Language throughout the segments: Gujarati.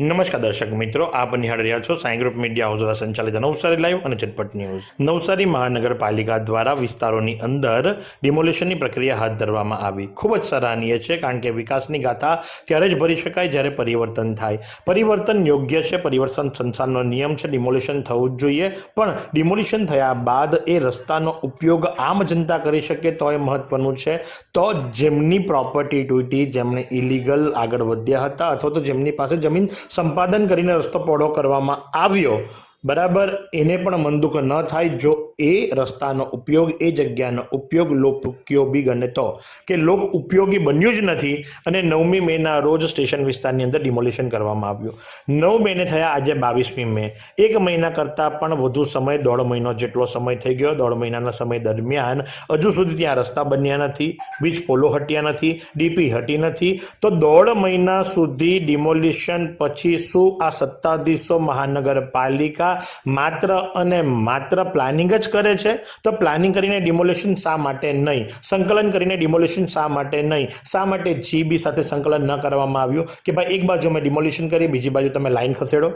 નમસ્કાર દર્શક મિત્રો, આપ નિહાળ રહ્યા છો સાઈ ગ્રુપ મીડિયા હાઉસ દ્વારા સંચાલિત નવસારી લાઈવ અને ચટપટ ન્યૂઝ. નવસારી મહાનગરપાલિકા દ્વારા વિસ્તારોની અંદર ડિમોલિશનની પ્રક્રિયા હાથ ધરવામાં આવી. ખૂબ જ સરાહનીય છે કારણ કે વિકાસની ગાથા ત્યારે જ ભરી શકાય જ્યારે પરિવર્તન થાય. પરિવર્તન યોગ્ય છે, પરિવર્તન સંસારનો નિયમ છે, ડિમોલિશન થવું જ જોઈએ. પણ ડિમોલિશન થયા બાદ એ રસ્તાનો ઉપયોગ આમ જનતા કરી શકે તો એ મહત્વનું છે. તો જેમની પ્રોપર્ટી તૂટી જેમણે ઇલીગલ આગળ વધ્યા હતા અથવા તો જેમની પાસે જમીન સંપાદન કરીને રસ્તો પહોળો કરવામાં આવ્યો. બરાબર? એને પણ મંદુક ન થાય. જો એ રસ્તાનો ઉપયોગ, એ જગ્યાનો ઉપયોગ લોક ઉપયોગી ગણે તો. કે લોક ઉપયોગી બન્યું જ નથી અને નવમી મેના રોજ સ્ટેશન વિસ્તારની અંદર ડિમોલિશન કરવામાં આવ્યું. નવ મેને થયા આજે બાવીસમી મે. એક મહિના કરતાં પણ વધુ સમય, દોઢ મહિનો જેટલો સમય થઈ ગયો. દોઢ મહિનાના સમય દરમિયાન હજુ સુધી ત્યાં રસ્તા બન્યા નથી બીજ પોલો હટ્યા નથી, ડીપી હટી નથી. તો દોઢ મહિના સુધી ડિમોલિશન પછી શું આ સત્તાધીશો મહાનગરપાલિકા માત્ર અને માત્ર પ્લાનિંગ જ કરે છે? તો પ્લાનિંગ કરીને ડિમોલેશન શા માટે નહીં? સંકલન કરીને ડિમોલેશન શા માટે નહીં? શા માટે જીબી સાથે સંકલન ન કરવામાં આવ્યું? કે ભાઈ એક બાજુ મેં ડિમોલેશન કરી, બીજી બાજુ તમે લાઈન ખસેડો?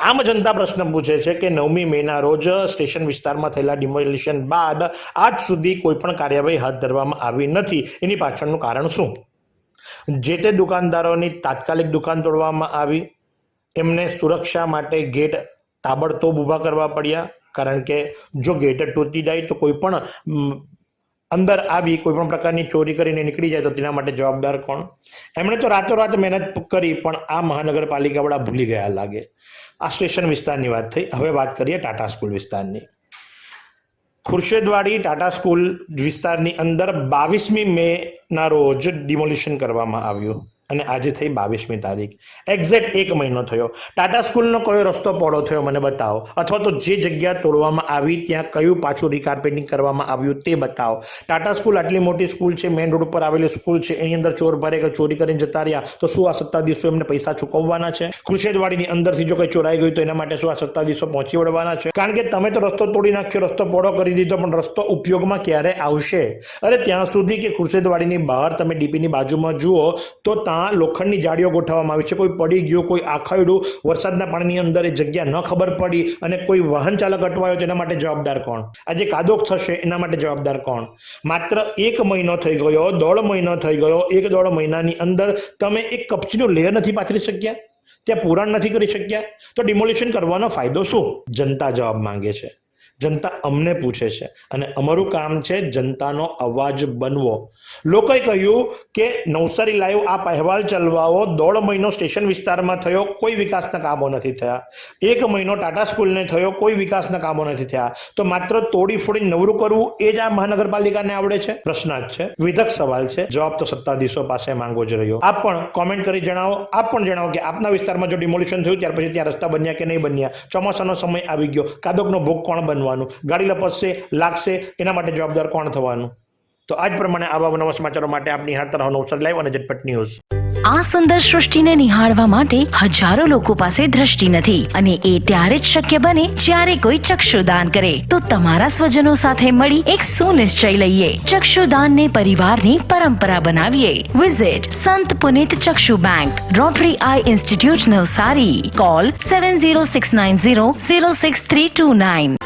આમ જનતા પ્રશ્ન પૂછે છે કે નવમી મેના રોજ સ્ટેશન વિસ્તારમાં થયેલા ડિમોલિશન બાદ આજ સુધી કોઈ પણ કાર્યવાહી હાથ ધરવામાં આવી નથી. એની પાછળનું કારણ શું? જે તે દુકાનદારોની તાત્કાલિક દુકાન તોડવામાં આવી એમને સુરક્ષા માટે ગેટ તાબડતોબ ઊભા કરવા પડ્યા. કારણ કે જો ગેટ તૂટી જાય તો કોઈ પણ અંદર આવી કોઈ પણ પ્રકારની ચોરી કરીને નીકળી જાય તો તેના માટે જવાબદાર કોણ? એમણે તો રાતોરાત મહેનત કરી, પણ આ મહાનગરપાલિકાવાળા ભૂલી ગયા લાગે. આ સ્ટેશન વિસ્તારની વાત થઈ. હવે વાત કરીએ ટાટા સ્કૂલ વિસ્તારની. ખુરશેદવાડી ટાટા સ્કૂલ વિસ્તારની અંદર બાવીસમી મેના રોજ ડિમોલિશન કરવામાં આવ્યું. અને આજે થઈ બાવીસમી તારીખ. એક્ઝેક્ટ એક મહિનો થયો. ટાટા સ્કૂલનો કયો રસ્તો પહોળો થયો મને બતાવો. અથવા તો જે જગ્યા તોડવામાં આવી, ત્યાં કયું પાછું રિકાર્પેટિંગ કરવામાં આવ્યું તે બતાવો. ટાટા સ્કૂલ આટલી મોટી સ્કૂલ છે, મેઇન રોડ ઉપર આવેલી સ્કૂલ છે, એની અંદર ચોર ભરે કે ચોરી કરીને જતા રહ્યા, તો શું આ સત્તાધીશો એમને પૈસા ચૂકવવાના છે? ખુરશેદવાડીની અંદરથી જો કંઈ ચોરાઈ ગયું તો એના માટે શું આ સત્તાધીશો પહોંચી વળવાના છે? કારણ કે તમે તો રસ્તો તોડી નાખ્યો, રસ્તો પહોળો કરી દીધો, પણ રસ્તો ઉપયોગમાં ક્યારે આવશે? અરે ત્યાં સુધી કે ખુરશેદવાડીની બહાર તમે ડીપીની બાજુમાં જુઓ, તો ત્યાં લોખંડની જાળીઓ ગોઠવવામાં આવી છે. કોઈ પડી ગયું, કોઈ આખડ્યું વરસાદના પાણીની અંદર એ જગ્યા ન ખબર પડી અને કોઈ વાહન ચાલક અટવાયો તેના માટે જવાબદાર કોણ? આજે કાદોક થશે, એના માટે જવાબદાર કોણ? માત્ર એક મહિનો થઈ ગયો, દોઢ મહિનો થઈ ગયો, એક દોઢ મહિનાની અંદર તમે એક કપચીનો લેયર નથી પાથરી શક્યા? ત્યાં પુરાણ નથી કરી શક્યા? તો ડિમોલિશન કરવાનો ફાયદો શું? જનતા જવાબ માંગે છે. જનતા અમને પૂછે છે. અને અમારું કામ છે જનતાનો અવાજ બનવો. લોકોએ કહ્યું કે નવસારી લાઈવ આપ અહેવાલ ચલવાઓ દોઢ મહિનો સ્ટેશન વિસ્તારમાં થયો, કોઈ વિકાસના કામો નથી થયા. એક મહિનો ટાટા સ્કૂલને થયો, કોઈ વિકાસના કામો નથી થયા. તો માત્ર તોડી ફોડી નવરું કરવું એ જ આ મહાનગરપાલિકાને આવડે છે? પ્રશ્ન જ છે. વિધક સવાલ છે. જવાબ તો સત્તાધીશો પાસે માંગવો જ રહ્યો. આપ પણ કોમેન્ટ કરી જણાવો. આપ પણ જણાવો કે આપના વિસ્તારમાં જો ડિમોલિશન થયું, ત્યાર પછી ત્યાં રસ્તા બન્યા કે નહીં બન્યા? ચોમાસાનો સમય આવી ગયો. કાદોકનો ભોગ કોણ બનવાનું ગાડી લપસશે, લાગશે, એના માટે જવાબદાર કોણ થવાનું? તો આજ પ્રમાણે આવા નવા સમાચારો માટે આપની હાથ રહો અવસર લાઈવ અને ઝટપટ ન્યૂઝ. આ સુંદર સૃષ્ટિને નિહાળવા માટે હજારો લોકો પાસે દ્રષ્ટિ નથી અને એ ત્યારે જ શક્ય બને જ્યારે કોઈ ચક્ષુદાન કરે. તો તમારા સ્વજનો સાથે મળી એક સુનિશ્ચય લઈએ. ચક્ષુદાનને પરિવારની પરંપરા બનાવીએ. વિઝિટ સંત પુનિત ચક્ષુ bank rotary eye institute Navsari. Call seven zero six nine zero zero six three two nine